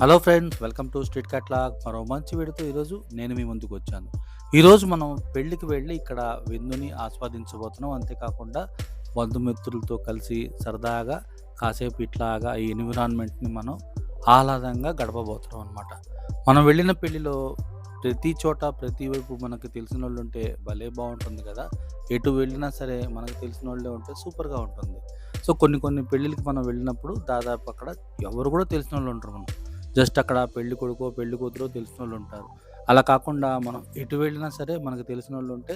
Hello friends welcome to street కట్లాగ్ మరో మంచి వీడితో ఈరోజు నేను మీ ముందుకు వచ్చాను. ఈరోజు మనం పెళ్ళికి వెళ్ళి ఇక్కడ విందుని ఆస్వాదించబోతున్నాం. అంతేకాకుండా బంధుమిత్రులతో కలిసి సరదాగా కాసేపు ఇట్లాగా ఈ ఎన్విరాన్మెంట్ని మనం ఆహ్లాదంగా గడపబోతున్నాం అనమాట మనం వెళ్ళిన పెళ్ళిలో ప్రతి చోట ప్రతి వైపు మనకు తెలిసిన వాళ్ళు ఉంటే భలే బాగుంటుంది కదా. ఎటు వెళ్ళినా సరే మనకు తెలిసిన వాళ్ళే ఉంటే సూపర్గా ఉంటుంది. సో కొన్ని కొన్ని పెళ్ళిళ్ళకి మనం వెళ్ళినప్పుడు దాదాపు అక్కడ ఎవరు కూడా తెలిసిన వాళ్ళు ఉంటారు మనం. జస్ట్ అక్కడ పెళ్ళి కొడుకో పెళ్ళి కూతురో తెలిసిన వాళ్ళు ఉంటారు. అలా కాకుండా మనం ఎటు వెళ్ళినా సరే మనకు తెలిసిన వాళ్ళు ఉంటే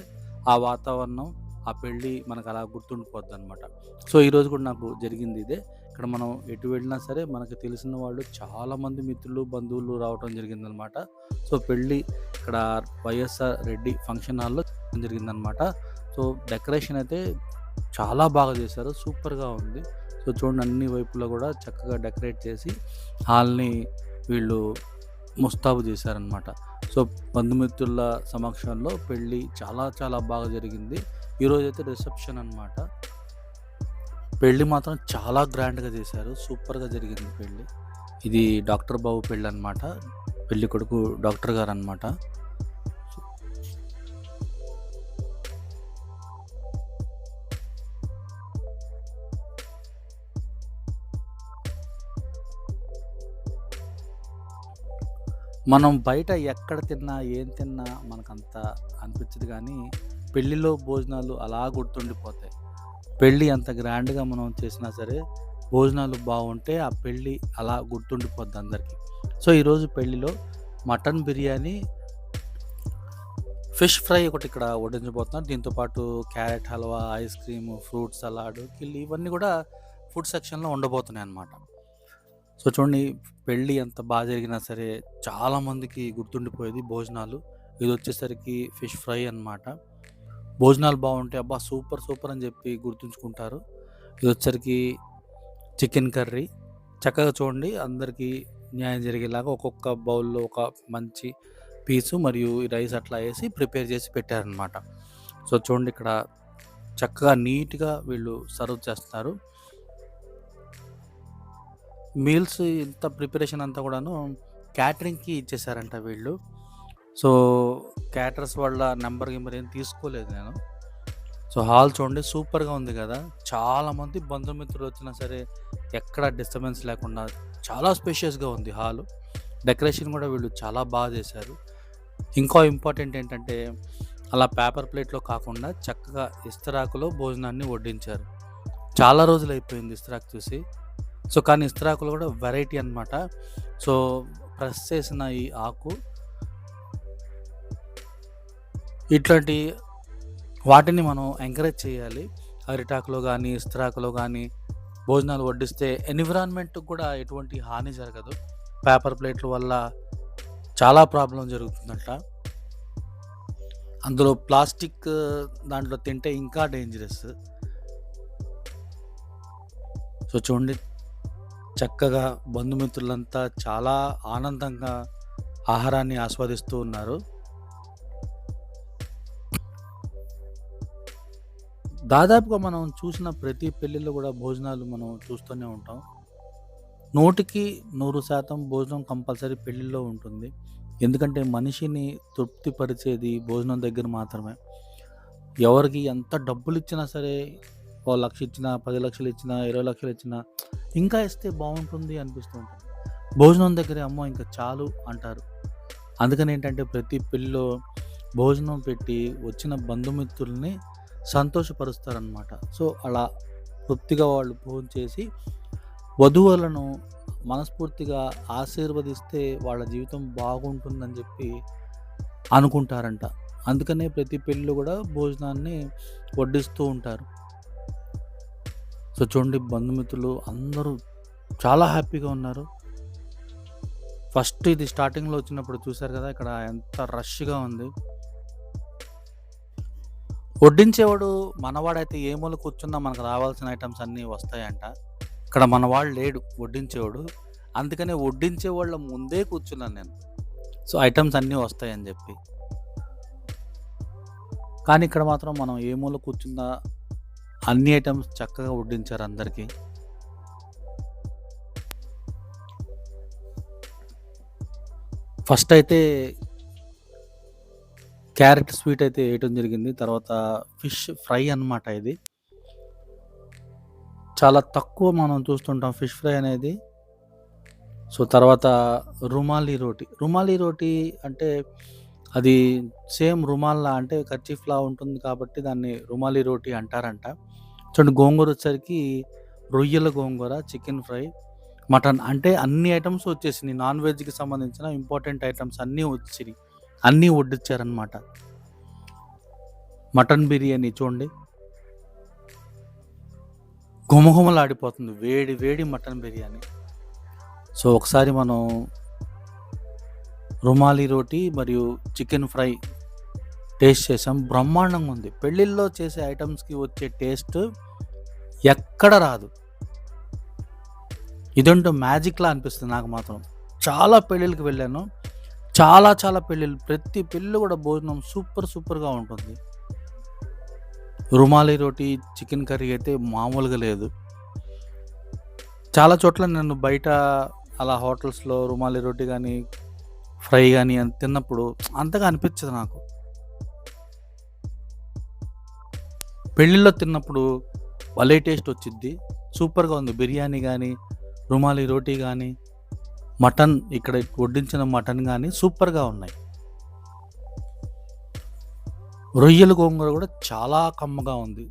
ఆ వాతావరణం ఆ పెళ్ళి మనకు అలా గుర్తుండిపోద్ది అనమాట సో ఈరోజు కూడా నాకు జరిగింది ఇదే. ఇక్కడ మనం ఎటు వెళ్ళినా సరే మనకు తెలిసిన వాళ్ళు చాలామంది మిత్రులు బంధువులు రావడం జరిగిందనమాట సో పెళ్ళి ఇక్కడ వైఎస్ఆర్ రెడ్డి ఫంక్షన్ హాల్లో జరిగిందనమాట సో డెకరేషన్ అయితే చాలా బాగా చేశారు. సూపర్గా ఉంది. సో చూడండి అన్ని వైపులా కూడా చక్కగా డెకరేట్ చేసి హాల్ని వీళ్ళు ముస్తాబు చేశారనమాట సో బంధుమిత్రుల సమక్షంలో పెళ్ళి చాలా చాలా బాగా జరిగింది. ఈరోజు అయితే రిసెప్షన్ అనమాట పెళ్ళి మాత్రం చాలా గ్రాండ్గా చేశారు. సూపర్గా జరిగింది పెళ్ళి. ఇది డాక్టర్ బాబు పెళ్ళి అనమాట పెళ్ళి కొడుకు డాక్టర్ గారు అనమాట మనం బయట ఎక్కడ తిన్నా ఏం తిన్నా మనకంత అనిపించదు కానీ పెళ్ళిలో భోజనాలు అలా గుర్తుండిపోతాయి. పెళ్ళి అంత గ్రాండ్గా మనం చేసినా సరే భోజనాలు బాగుంటే ఆ పెళ్ళి అలా గుర్తుండిపోద్ది అందరికీ. సో ఈరోజు పెళ్ళిలో మటన్ బిర్యానీ ఫిష్ ఫ్రై ఒకటి ఇక్కడ వడ్డించబోతున్నాం. దీంతోపాటు carrot halwa ice cream fruit salad కిల్లి ఇవన్నీ కూడా ఫుడ్ సెక్షన్లో ఉండబోతున్నాయి అన్నమాట సో చూడండి పెళ్ళి ఎంత బాగా జరిగినా సరే చాలామందికి గుర్తుండిపోయేది భోజనాలు. ఇది వచ్చేసరికి ఫిష్ ఫ్రై అన్నమాట. భోజనాలు బాగుంటే అబ్బా సూపర్ సూపర్ అని చెప్పి గుర్తుంచుకుంటారు. ఇది వచ్చేసరికి చికెన్ కర్రీ. చక్కగా చూడండి అందరికీ న్యాయం జరిగేలాగా ఒక్కొక్క బౌల్లో ఒక మంచి పీసు మరియు ఈ రైస్ అట్లా వేసి ప్రిపేర్ చేసి పెట్టారనమాట సో చూడండి ఇక్కడ చక్కగా నీట్గా వీళ్ళు సర్వ్ చేస్తారు మీల్స్ ఇంత ప్రిపరేషన్ అంతా కూడాను క్యాటరింగ్కి ఇచ్చేసారంట వీళ్ళు. సో క్యాటరర్స్ వాళ్ళ నెంబర్ గింబర్ ఏం తీసుకోలేదు నేను. సో హాల్ చూడండి సూపర్గా ఉంది కదా. చాలామంది బంధుమిత్రులు వచ్చినా సరే ఎక్కడ డిస్టర్బెన్స్ లేకుండా చాలా స్పేషియస్గా ఉంది హాల్. డెకరేషన్ కూడా వీళ్ళు చాలా బాగా చేశారు. ఇంకో ఇంపార్టెంట్ ఏంటంటే అలా పేపర్ ప్లేట్లో కాకుండా చక్కగా ఇస్తరాకులో భోజనాన్ని వడ్డించారు. చాలా రోజులు అయిపోయింది ఇస్తరాకు చూసి. సో కానీ ఇస్తరాకులు కూడా వెరైటీ అనమాట సో ప్రెస్ చేసిన ఈ ఆకు ఇట్లాంటి వాటిని మనం ఎంకరేజ్ చేయాలి. అరిటాకులో కానీ ఇస్తరాకులో కానీ భోజనాలు వడ్డిస్తే ఎన్విరాన్మెంట్కి కూడా ఎటువంటి హాని జరగదు. పేపర్ ప్లేట్ల వల్ల చాలా ప్రాబ్లం జరుగుతుందంట. అందులో ప్లాస్టిక్ దాంట్లో తింటే ఇంకా డేంజరస్ సో చూడండి. చక్కగా బంధుమిత్రులంతా చాలా ఆనందంగా ఆహారాన్ని ఆస్వాదిస్తూ ఉన్నారు. దాదాపుగా మనం చూసిన ప్రతి పెళ్ళిలో కూడా భోజనాలు మనం చూస్తూనే ఉంటాం. నూటికి నూరు శాతం భోజనం కంపల్సరీ పెళ్ళిల్లో ఉంటుంది. ఎందుకంటే మనిషిని తృప్తిపరిచేది భోజనం దగ్గర మాత్రమే. ఎవరికి ఎంత డబ్బులు ఇచ్చినా సరే ఓ లక్ష ఇచ్చినా పది లక్షలు ఇచ్చినా ఇరవై లక్షలు ఇచ్చినా ఇంకా ఇస్తే బాగుంటుంది అనిపిస్తూ ఉంటుంది. భోజనం దగ్గరే అమ్మో ఇంకా చాలు అంటారు. అందుకని ఏంటంటే ప్రతి పెళ్ళిలో భోజనం పెట్టి వచ్చిన బంధుమిత్రుల్ని సంతోషపరుస్తారనమాట సో అలా తృప్తిగా వాళ్ళు భోజనం చేసి వధువులను మనస్ఫూర్తిగా ఆశీర్వదిస్తే వాళ్ళ జీవితం బాగుంటుందని చెప్పి అనుకుంటారంట. అందుకనే ప్రతి పెళ్ళిలో కూడా భోజనాన్ని వడ్డిస్తూ ఉంటారు. సో చూడండి బంధుమిత్రులు అందరూ చాలా హ్యాపీగా ఉన్నారు. ఫస్ట్ ఇది స్టార్టింగ్లో వచ్చినప్పుడు చూశారు కదా ఇక్కడ ఎంత రష్గా ఉంది. వడ్డించేవాడు మనవాడైతే ఏ మూల కూర్చున్నా మనకు రావాల్సిన ఐటమ్స్ అన్నీ వస్తాయంట. ఇక్కడ మనవాడు లేడు వడ్డించేవాడు. అందుకనే వడ్డించే వాళ్ళ ముందే కూర్చున్నాను నేను. సో ఐటమ్స్ అన్నీ వస్తాయని చెప్పి. కానీ ఇక్కడ మాత్రం మనం ఏ మూల కూర్చున్నా అన్ని ఐటమ్స్ చక్కగా వడ్డించారు అందరికీ ఫస్ట్ అయితే క్యారెట్ స్వీట్ అయితే వేయటం జరిగింది. తర్వాత ఫిష్ ఫ్రై అన్నమాట ఇది. చాలా తక్కువ మనం చూస్తుంటాం ఫిష్ ఫ్రై అనేది. సో, తర్వాత రుమాలి రోటీ రుమాలి రోటీ అంటే అది సేమ్ రుమాల్‌లా అంటే కర్చీఫ్‌లా ఉంటుంది కాబట్టి దాన్ని రుమాలి రోటీ అంటారంట. చూడండి గోంగూర వచ్చేసరికి రొయ్యల గోంగూర, చికెన్ ఫ్రై, మటన్ అంటే అన్ని ఐటమ్స్ వచ్చేసినాయి. నాన్ వెజ్‌కి సంబంధించిన ఇంపార్టెంట్ ఐటమ్స్ అన్నీ వచ్చినాయి అన్నీ వడ్డించారనమాట. మటన్ బిర్యానీ చూడండి. గుమగుమలాడిపోతుంది. వేడి వేడి మటన్ బిర్యానీ. సో, ఒకసారి మనం రుమాలి రోటీ మరియు చికెన్ ఫ్రై టేస్ట్ చేసాం. బ్రహ్మాండంగా ఉంది. పెళ్ళిళ్ళలో చేసే ఐటమ్స్కి వచ్చే టేస్ట్ ఎక్కడ రాదు. ఇదంటూ మ్యాజిక్‌లా అనిపిస్తుంది నాకు మాత్రం. చాలా పెళ్ళిళ్ళకి వెళ్ళాను. చాలా చాలా పెళ్ళిళ్ళు ప్రతి పెళ్ళి కూడా భోజనం సూపర్ సూపర్‌గా ఉంటుంది. రుమాలి రోటీ చికెన్ కర్రీ అయితే మామూలుగా లేదు. చాలా చోట్ల నేను బయట అలా హోటల్స్‌లో రుమాలి రోటీ కానీ ఫ్రై కానీ అని తిన్నప్పుడు అంతగా అనిపించదు నాకు. పెళ్ళిళ్ళలో తిన్నప్పుడు భలే టేస్ట్ వచ్చిద్ది. సూపర్‌గా ఉంది. బిర్యానీ కానీ రుమాలి రోటీ కానీ మటన్ ఇక్కడ వడ్డించిన మటన్ కానీ సూపర్‌గా ఉన్నాయి. రొయ్యల గోంగూర కూడా చాలా కమ్మగా ఉంది.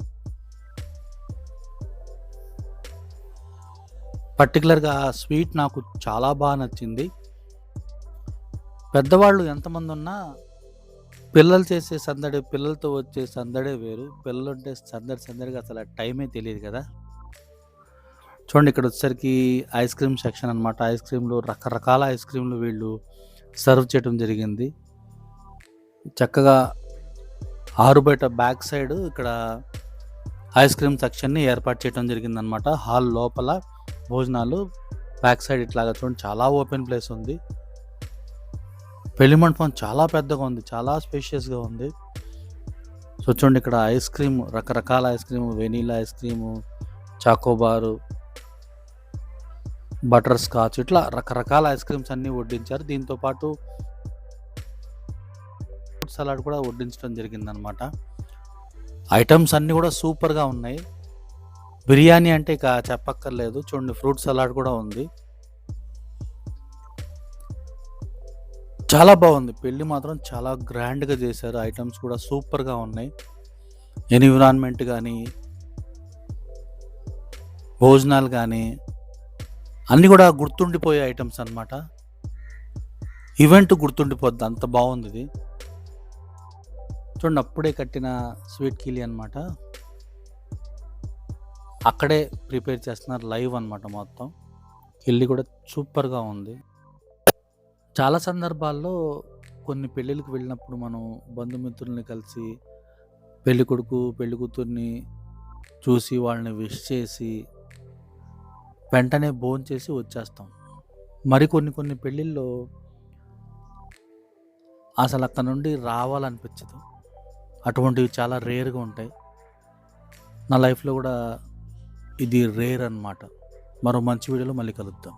పర్టికులర్గా స్వీట్ నాకు చాలా బాగా నచ్చింది. పెద్దవాళ్ళు ఎంతమంది ఉన్నా పిల్లలు చేసే సందడి, పిల్లలతో వచ్చే సందడే వేరు. పిల్లలు ఉంటే సందడి సందడిగా అసలు టైమే తెలియదు కదా! చూడండి ఇక్కడ వచ్చేసరికి ఐస్ క్రీమ్ సెక్షన్ అనమాట. ఐస్ క్రీమ్‌లు రకరకాల ఐస్ క్రీమ్‌లు వీళ్ళు సర్వ్ చేయటం జరిగింది. చక్కగా ఆరుబయట బ్యాక్ సైడ్ ఇక్కడ ఐస్ క్రీమ్ సెక్షన్‌ని ఏర్పాటు చేయడం జరిగిందనమాట. హాల్ లోపల భోజనాలు, బ్యాక్ సైడ్ ఇట్లాగా చూడండి చాలా ఓపెన్ ప్లేస్ ఉంది. పెళ్ళి మండపం చాలా పెద్దగా ఉంది. చాలా స్పేషియస్‌గా ఉంది. సో, చూడండి ఇక్కడ ఐస్ క్రీమ్ రకరకాల ice cream, vanilla ice cream, chocobar butterscotch ఇట్లా రకరకాల ఐస్ క్రీమ్స్ అన్నీ వడ్డించారు. దీంతో పాటు సలాడ్ కూడా వడ్డించడం జరిగిందనమాట. ఐటమ్స్ అన్నీ కూడా సూపర్‌గా ఉన్నాయి. బిర్యానీ అంటే ఇక చెప్పక్కర్లేదు. చూడండి ఫ్రూట్ సలాడ్ కూడా ఉంది. చాలా బాగుంది. పెళ్ళి మాత్రం చాలా గ్రాండ్‌గా చేశారు. ఐటమ్స్ కూడా సూపర్‌గా ఉన్నాయి. ఎన్విరాన్మెంట్ కానీ భోజనాలు కానీ అన్నీ కూడా గుర్తుండిపోయే ఐటమ్స్ అనమాట. ఈవెంట్ గుర్తుండిపోద్ది అంత బావుందిది. చూడండి అప్పుడే కట్టిన స్వీట్ కిలి అనమాట. అక్కడే ప్రిపేర్ చేస్తున్నారు లైవ్ అనమాట మొత్తం. కిల్లి కూడా సూపర్‌గా ఉంది. చాలా సందర్భాల్లో కొన్ని పెళ్ళిళ్ళకి వెళ్ళినప్పుడు మనం బంధుమిత్రుల్ని కలిసి పెళ్ళికొడుకు, పెళ్ళికూతుర్ని చూసి వాళ్ళని విష్ చేసి వెంటనే భోంచేసి వచ్చేస్తాం. మరి కొన్ని కొన్ని పెళ్ళిళ్ళు అసలు అక్కడ నుండి రావాలనిపించదు. అటువంటివి చాలా రేర్‌గా ఉంటాయి. నా లైఫ్‌లో కూడా ఇది రేర్ అనమాట. మరో మంచి వీడియోలో మళ్ళీ కలుద్దాం.